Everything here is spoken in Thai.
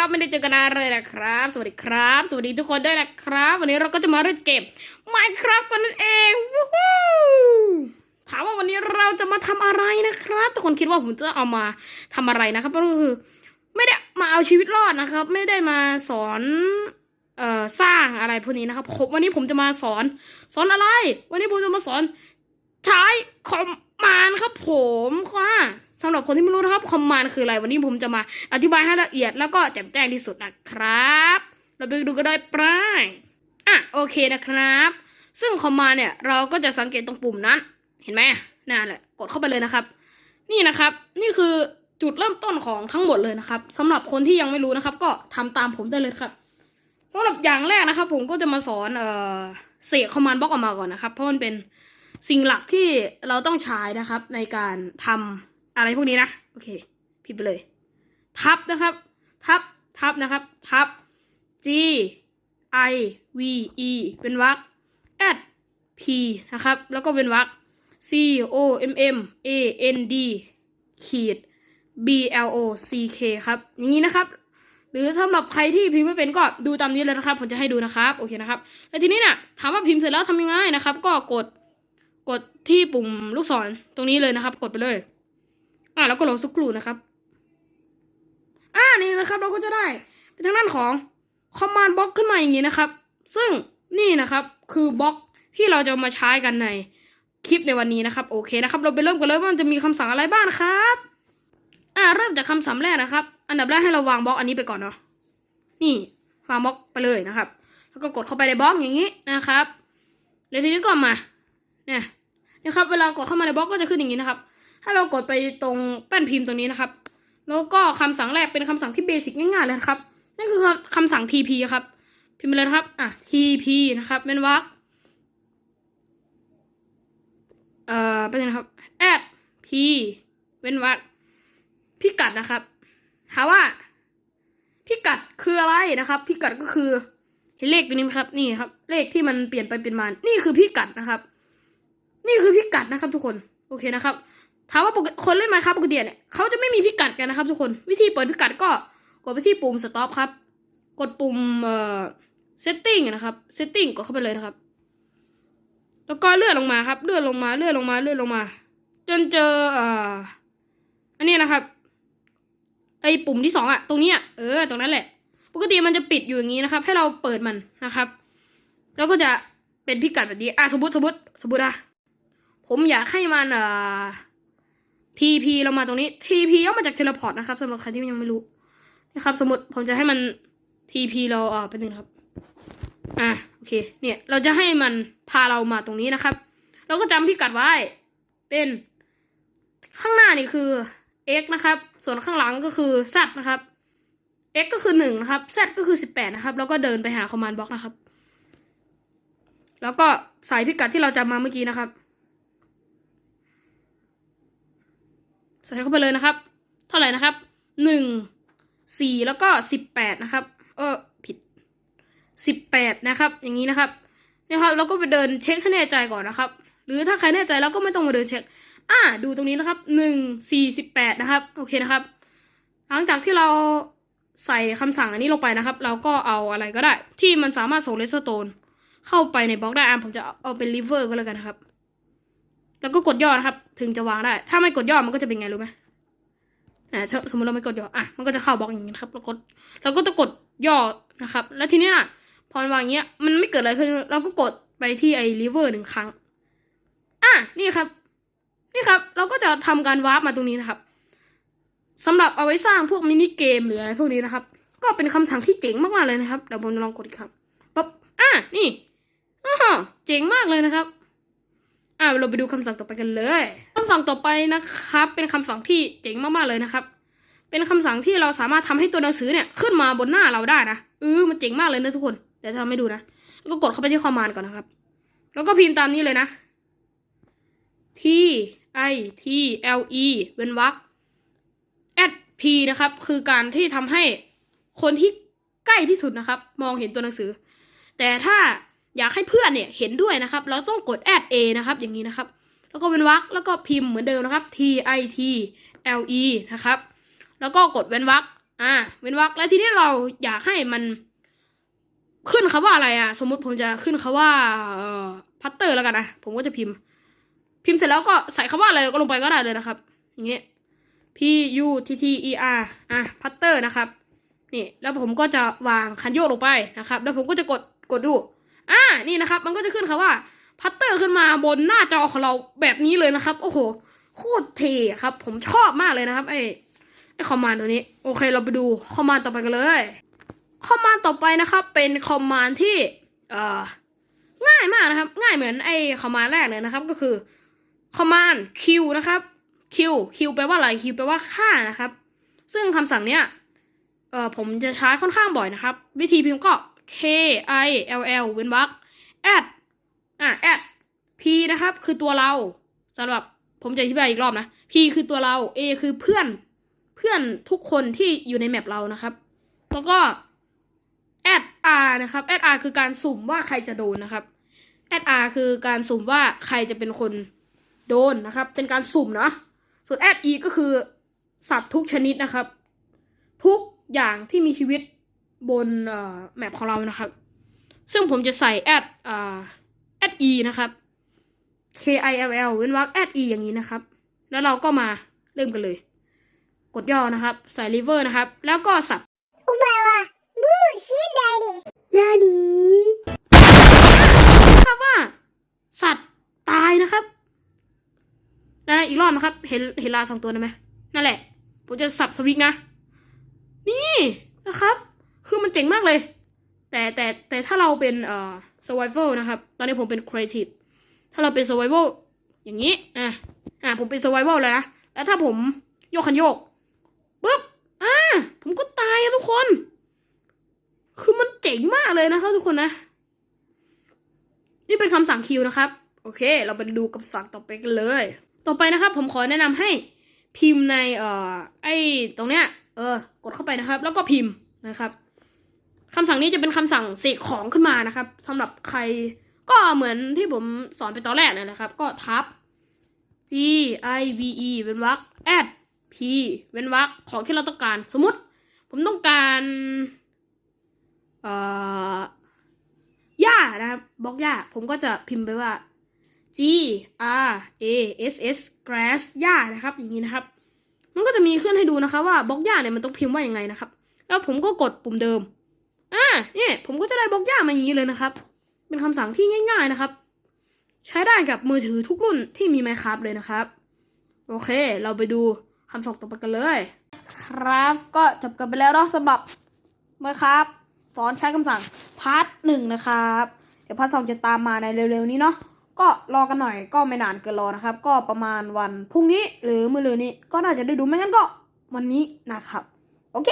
ครับ ไม่ได้เจอกันนานเลยนะครับ สวัสดีครับ สวัสดีทุกคนด้วยนะครับ วันนี้เราก็จะมาเล่นเกม Minecraft กันนั่นเองวู้ฮู้ถามว่าวันนี้เราจะมาทำอะไรนะครับ ทุกคนคิดว่าผมจะเอามาทำอะไรนะครับก็คือ ไม่ได้มาเอาชีวิตรอดนะครับ ไม่ได้มาสอนเอ่อสร้างอะไรพวกนี้นะครับผมวันนี้ผมจะมาสอน สอนอะไร วันนี้ผมจะมาสอนใช้คอมมานครับผมค่ะ รับคนที่ไม่รู้นะครับคอมมานด์คืออะไรวันนี้ผมจะมาอธิบายให้ละเอียดแล้วก็แจ่มแจ้งที่สุดนะครับ เราไปดูกันได้ปลายอะโอเคนะครับ ซึ่งคอมมานด์เนี่ยเราก็จะสังเกตตรงปุ่มนั้น เห็นไหมนั่นแหละกดเข้าไปเลยนะครับ นี่นะครับ นี่คือจุดเริ่มต้นของทั้งหมดเลยนะครับสำหรับคนที่ยังไม่รู้นะครับ ก็ทำตามผมได้เลยครับสำหรับอย่างแรกนะครับ ผมก็จะมาสอนเอ่อเสกคอมมานด์บล็อกออกมาก่อนนะครับ เพราะมันเป็นสิ่งหลักที่เราต้องใช้นะครับในการทำ อะไรพวกนี้นะโอเคพิมพ์ไปเลย ทับนะครับ ทับทับนะครับ ทับ G I V E เป็นวรรค at P นะครับ แล้วก็เป็นวรรค C O M M A N D ขีด B L O C K ครับ อย่างนี้นะครับ หรือสำหรับใครที่พิมพ์ไม่เป็นก็ดูตามนี้เลยนะครับ ผมจะให้ดูนะครับ โอเคนะครับ แล้วทีนี้เนี่ยถามว่าพิมพ์เสร็จแล้วทำยังไงนะครับ ก็กด กดที่ปุ่มลูกศรตรงนี้เลยนะครับ กดไปเลย อ่าแล้วก็รอสักครู่นะครับ อ่านี่นะครับเราก็จะได้เป็นทางด้านของคอมมานด์บล็อกขึ้นมาอย่างนี้นะครับ ซึ่งนี่นะครับคือบล็อกที่เราจะมาใช้กันในคลิปในวันนี้นะครับ โอเคนะครับ เราไปเริ่มกันเลยว่ามันจะมีคำสั่งอะไรบ้างนะครับ อ่าเริ่มจากคำสั่งแรกนะครับ อันดับแรกให้เราวางบล็อกอันนี้ไปก่อนเนาะนี่วางบล็อกไปเลยนะครับ แล้วก็กดเข้าไปในบล็อกอย่างนี้นะครับแล้วทีนี้ก็มาเนี่ยนะครับ เวลากดเข้ามาในบล็อกก็จะขึ้นอย่างนี้นะครับ ถ้าเรากดไปตรงแป้นพิมพ์ตรงนี้นะครับ แล้วก็คำสั่งแรกเป็นคำสั่งที่เบสิกง่ายๆเลยครับ นั่นคือคำคำสั่ง TP ครับ พิมพ์ไปเลยครับ อะ TP นะครับเป็นวรรคเอ่อเป็นนะครับ add p เป็นวรรคพิกัดนะครับถามว่าพิกัดคืออะไรนะครับพิกัดก็คือเห็นเลขตัวนี้ไหมครับนี่ครับ เลขที่มันเปลี่ยนไปเปลี่ยนมา นี่คือพิกัดนะครับ นี่คือพิกัดนะครับทุกคน โอเคนะครับ ถามว่าปกติคนเล่นมาครับปกติเนี่ยเขาจะไม่มีพิกัดกันนะครับ ทุกคนวิธีเปิดพิกัดก็กดไปที่ปุ่ม stop ครับ กดปุ่มเอ่อ setting นะครับ setting กดเข้าไปเลยนะครับ แล้วก็เลื่อนลงมาครับ เลื่อนลงมาเลื่อนลงมาเลื่อนลงมา จนเจอเอ่ออันนี้นะครับ ไอปุ่มที่สองอะตรงนี้อะเออตรงนั้นแหละ ปกติมันจะปิดอยู่อย่างนี้นะครับ ให้เราเปิดมันนะครับ แล้วก็จะเป็นพิกัดแบบนี้อะสมมติสมมติสมมติอะผมอยากให้มันเอ่อ TP เรามาตรงนี้ TP ย่อมาจากเทเลพอร์ตนะครับสำหรับใครที่ยังไม่รู้นะครับ สมมติผมจะให้มัน TP เราเอ่อเป็นหนึ่งครับ อะโอเค เนี่ยเราจะให้มันพาเรามาตรงนี้นะครับ เราก็จำพิกัดไว้ เป็นข้างหน้านี่คือ x นะครับ ส่วนข้างหลังก็คือ z นะครับ x ก็คือหนึ่งนะครับ z ก็คือสิบแปดนะครับ แล้วก็เดินไปหา command block นะครับ แล้วก็ใส่พิกัดที่เราจำมาเมื่อกี้นะครับ ใส่เข้าไปเลยนะครับ เท่าไหร่นะครับหนึ่งสี่แล้วก็สิบแปดนะครับ เออผิดสิบแปดนะครับ อย่างนี้นะครับนะครับเราก็ไปเดินเช็คให้แน่ใจก่อนนะครับ หรือถ้าใครแน่ใจเราก็ไม่ต้องมาเดินเช็ค อ่า ดูตรงนี้นะครับหนึ่งสี่สิบแปดนะครับ โอเคนะครับ หลังจากที่เราใส่คำสั่งอันนี้ลงไปนะครับ เราก็เอาอะไรก็ได้ ที่มันสามารถส่งเลสโตนเข้าไปในบล็อกได้อะผมจะเอาเป็นลิเวอร์ก็แล้วกันนะครับ แล้วก็กดย่อนะครับ ถึงจะวางได้ ถ้าไม่กดย่อมันก็จะเป็นไงรู้ไหมอ่าถ้าสมมติเราไม่กดย่ออะมันก็จะเข้าบล็อกอย่างนี้นะครับเรากดเราก็จะกดย่อนะครับ แล้วทีนี้นะพอวางอย่างเงี้ยมันไม่เกิดอะไรขึ้นเราก็กดไปที่ไอ้ลิเวอร์หนึ่งครั้ง อะนี่ครับ นี่ครับ เราก็จะทำการวาร์ปมาตรงนี้นะครับสำหรับเอาไว้สร้างพวกมินิเกมหรืออะไรพวกนี้นะครับ ก็เป็นคำสั่งที่เจ๋งมากๆเลยนะครับเดี๋ยวผมลองกดอีกครั้งปั๊บอะนี่อ้าวเจ๋งมากเลยนะครับ อ่าเราไปดูคำสั่งต่อไปกันเลยคำสั่งต่อไปนะครับ เป็นคำสั่งที่เจ๋งมากๆเลยนะครับ เป็นคำสั่งที่เราสามารถทำให้ตัวหนังสือเนี่ยขึ้นมาบนหน้าเราได้นะเออมันเจ๋งมากเลยนะทุกคนเดี๋ยวจะทำให้ดูนะแล้วก็กดเข้าไปที่คอมมานด์ก่อนนะครับ แล้วก็พิมพ์ตามนี้เลยนะ T I T L E เว้นวรรค at p นะครับ คือการที่ทำให้คนที่ใกล้ที่สุดนะครับ มองเห็นตัวหนังสือ แต่ถ้า อยากให้เพื่อนเนี่ยเห็นด้วยนะครับ เราต้องกด add a นะครับ อย่างนี้นะครับ แล้วก็เป็นวรรคแล้วก็พิมพ์เหมือนเดิมนะครับ t i t l e นะครับ แล้วก็กดเว้นวรรคอ่า เว้นวรรคแล้วทีนี้เราอยากให้มัน ขึ้นคำว่าอะไรอะ สมมุติผมจะขึ้นคำว่าพัตเตอร์แล้วกันนะ ผมก็จะพิมพ์ พิมพ์เสร็จแล้วก็ใส่คำว่าอะไรก็ลงไปก็ได้เลยนะครับ อย่างเงี้ย P U T T E R อะพัตเตอร์นะครับ นี่ แล้วผมก็จะวางคันโยกลงไปนะครับ แล้วผมก็จะกด กดดู อ่านี่นะครับ มันก็จะขึ้นคำว่าพัตเตอร์ขึ้นมาบนหน้าจอของเราแบบนี้เลยนะครับ โอ้โหโคตรเท่ครับ ผมชอบมากเลยนะครับไอ้ไอ้คอมมานด์ตัวนี้ โอเคเราไปดูคอมมานด์ต่อไปกันเลยคอมมานด์ต่อไปนะครับ เป็นคอมมานด์ที่เอ่อง่ายมากนะครับ ง่ายเหมือนไอ้คอมมานด์แรกเลยนะครับ ก็คือคอมมานด์ Q นะครับ Q Q แปลว่าอะไร Q แปลว่าค่านะครับ ซึ่งคำสั่งเนี้ยเอ่อผมจะใช้ค่อนข้างบ่อยนะครับ วิธีพิมพ์ก็ K I L L เว้นวรรค add อะ add P นะครับ คือตัวเราสำหรับผมจะอธิบายอีกรอบนะ P คือตัวเรา A คือเพื่อน เพื่อนทุกคนที่อยู่ในแมปเรานะครับ แล้วก็ add R นะครับ add R คือการสุ่มว่าใครจะโดนนะครับ add R คือการสุ่มว่าใครจะเป็นคนโดนนะครับ เป็นการสุ่มนะส่วน add E ก็คือสัตว์ทุกชนิดนะครับ ทุกอย่างที่มีชีวิต บนแมปของเรานะครับ ซึ่งผมจะใส่แอดแอด e นะครับ k i l l เว้นวรรคแอด e อย่างนี้นะครับ แล้วเราก็มาเริ่มกันเลย กดย่อนะครับ ใส่ river นะครับ แล้วก็สับอุมาวะมูชิดาดินาดีครับว่า สัตว์ตายนะครับนะอีกรอบนะครับ เห็นเห็นลาสองตัวนะไหมนั่นแหละ ผมจะสับสวิกนะ นี่นะครับ คือมันเจ๋งมากเลย แต่แต่แต่ถ้าเราเป็นเอ่อ survival นะครับ ตอนนี้ผมเป็น creative ถ้าเราเป็น survival อย่างนี้ อะ อะ ผมเป็น survival เลยนะ แล้วถ้าผมโยกคันโยกปุ๊บ อ่า ผมก็ตายอะทุกคน คือมันเจ๋งมากเลยนะครับทุกคนนะ นี่เป็นคำสั่งคิวนะครับ โอเค เราไปดูคำสั่งต่อไปกันเลย ต่อไปนะครับ ผมขอแนะนำให้พิมพ์ในเอ่อ ไอ้ตรงเนี้ย เออ กดเข้าไปนะครับ แล้วก็พิมพ์นะครับ คำสั่งนี้จะเป็นคำสั่งเสกของขึ้นมานะครับสำหรับใครก็เหมือนที่ผมสอนไปตอนแรกเลยนะครับ ก็ทับ G I V E เว้นวรรค add P เว้นวรรคของที่เราต้องการ สมมติ ผมต้องการเอ่อหญ้านะครับบล็อกหญ้าผมก็จะพิมพ์ไปว่า G R A S S grass หญ้านะครับ อย่างนี้นะครับ มันก็จะมีขึ้นให้ดูนะครับว่าบล็อกหญ้าเนี่ยมันต้องพิมพ์ว่าอย่างไงนะครับ แล้วผมก็กดปุ่มเดิม อ่าเนี่ยผมก็จะได้บล็อกหญ้ามาอย่างนี้เลยนะครับ เป็นคำสั่งที่ง่าย ๆนะครับ ใช้ได้กับมือถือทุกรุ่นที่มี Minecraft เลยนะครับ โอเค เราไปดูคำสั่งต่อไปกันเลย ครับก็จบกันไปแล้วเนาะสำหรับ Minecraft สอนใช้คำสั่งพาร์ทหนึ่งนะครับ เดี๋ยวพาร์ทสองจะตามมาในเร็วๆนี้เนาะก็รอกันหน่อยก็ไม่นานเกินรอนะครับ ก็ประมาณวันพรุ่งนี้หรือมื้อเลืนนี้ก็น่าจะได้ดูไม่งั้นก็วันนี้นะครับ โอเค